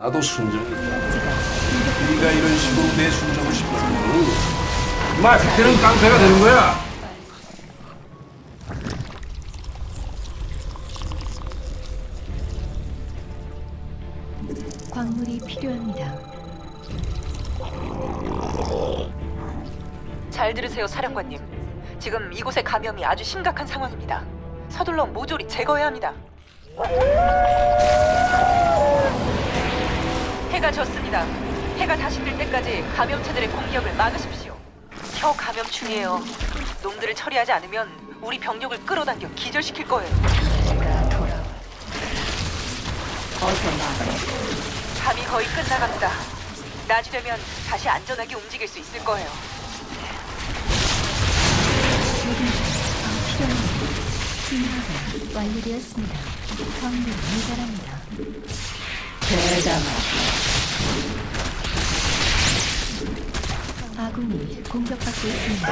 나도 순정이 있다. 지가 네가 이런 식으로 내 순정을 시키면 마 그때는 깡패가 되는 거야. 광물이 필요합니다. 잘 들으세요, 사령관님. 지금 이곳의 감염이 아주 심각한 상황입니다. 서둘러 모조리 제거해야 합니다. 해가 졌습니다. 해가 다시 뜰 때까지 감염체들의 공격을 막으십시오. 혀 감염충이에요. 놈들을 처리하지 않으면 우리 병력을 끌어당겨 기절시킬 거예요. 내가 돌아와. 어서 말해. 밤이 거의 끝나갑니다. 낮이 되면 다시 안전하게 움직일 수 있을 거예요. 완료되었습니다. 광물이 모자랍니다. 대담하게. 아군이 공격받고 있습니다.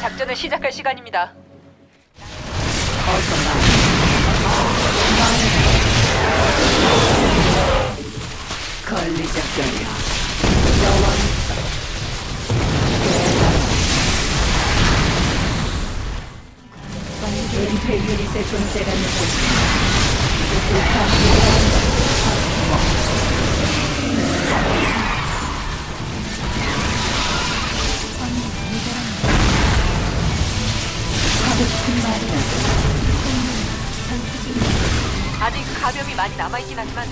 작전을 시작할 시간입니다. 말해. 걸리적거려. 여왕. 은폐 유닛의 존재가 느껴집니다. 하고 싶은 아직 감염이 많이 남아있긴 하지만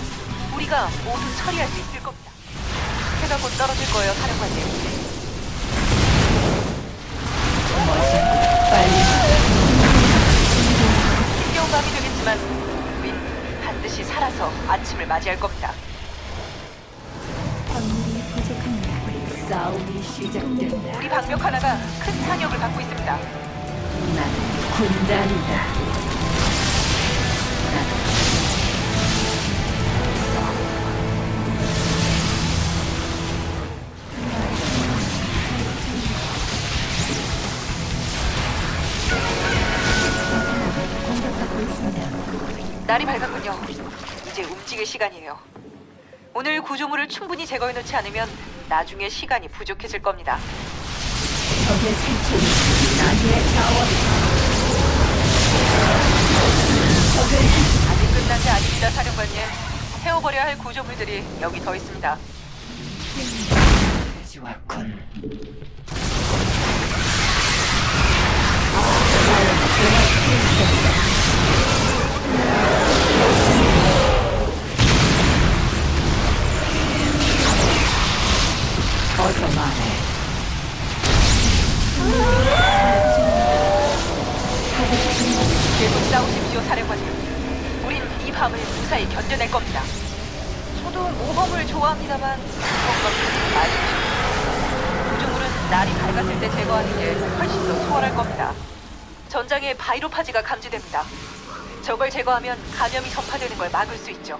우리가 모두 처리할 수 있을 겁니다. 해가 곧 떨어질 거예요, 사령관님. 빨리 힘겨운 밤이 되겠지만 우린 반드시 살아서 아침을 맞이할 겁니다. 광물이 부족합니다. 싸움이 시작된다. 우리 방벽 하나가 큰 타격을 받고 있습니다. 나는 군단이다. 날이 밝았군요. 이제 움직일 시간이에요. 오늘 구조물을 충분히 제거해 놓지 않으면 나중에 시간이 부족해질 겁니다. 적의 생존이 나의 자원이다. 아직 끝난 게 아닙니다, 사령관님. 태워버려야 할 구조물들이 여기 더 있습니다. 좋았군. 밤을 무사히 견뎌낼 겁니다. 저도 모험을 좋아합니다만 그것만큼 마십시오. 구조물은 날이 밝았을 때 제거하는 게 훨씬 더 수월할 겁니다. 전장에 바이로파지가 감지됩니다. 저걸 제거하면 감염이 전파되는 걸 막을 수 있죠.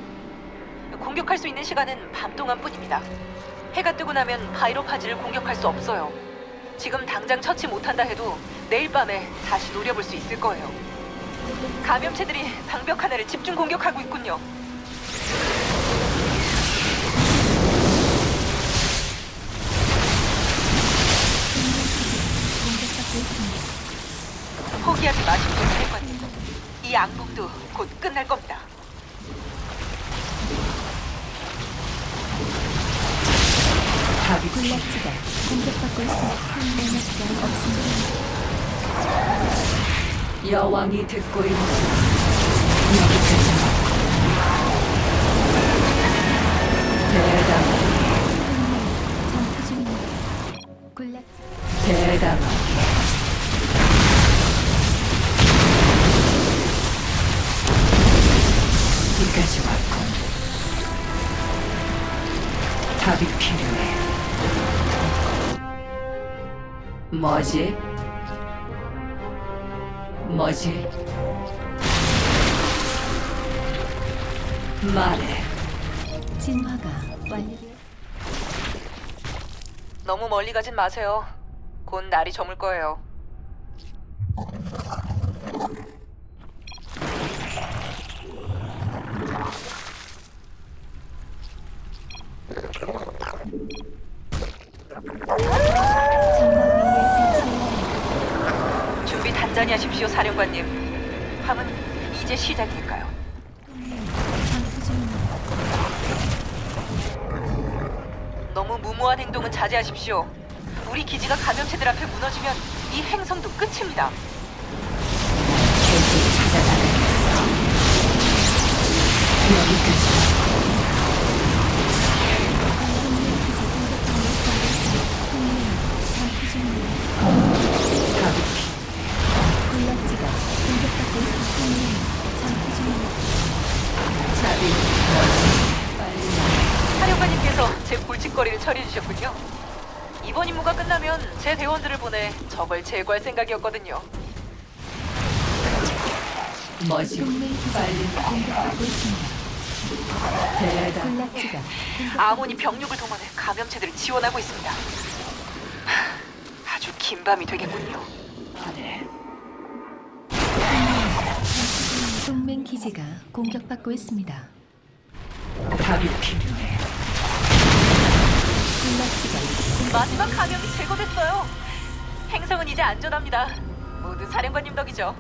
공격할 수 있는 시간은 밤 동안뿐입니다. 해가 뜨고 나면 바이로파지를 공격할 수 없어요. 지금 당장 처치 못한다 해도 내일 밤에 다시 노려볼 수 있을 거예요. 감염체들이 방벽 하나를 집중 공격하고 있군요. 포기하지 마십시오, 사령관님. 이 악몽도 곧 끝날 겁니다. 군락지가 공격받고 있습니다. 에너지가 없습니다. 여왕이 듣고 있는 여기까지 대담하게 대담하게 여기까지 왔군. 답이 필요해. 뭐지? 뭐지? 말해. 진화가 완료되었. 너무 멀리 가진 마세요. 곧 날이 저물 거예요. 천천히 하십시오, 사령관님. 함은 이제 시작일까요? 너무 무모한 행동은 자제하십시오. 우리 기지가 감염체들 앞에 무너지면 이 행성도 끝입니다. 계속 찾아나가겠어. 여기까지. 거리를 처리해 주셨군요. 이번 임무가 끝나면 제 대원들을 보내 적을 제거할 생각이었거든요. 뭐지? 동맹 기지가 빨리 공격받고 있습니다. 대단. 군락지가 아몬이 병력을 동원해 감염체들을 지원하고 있습니다. 하, 아주 긴 밤이 되겠군요. 동맹 기지가 공격받고 있습니다. 답이 필요해. 마지막 감염이 제거됐어요. 행성은 이제 안전합니다. 모두 사령관님 덕이죠.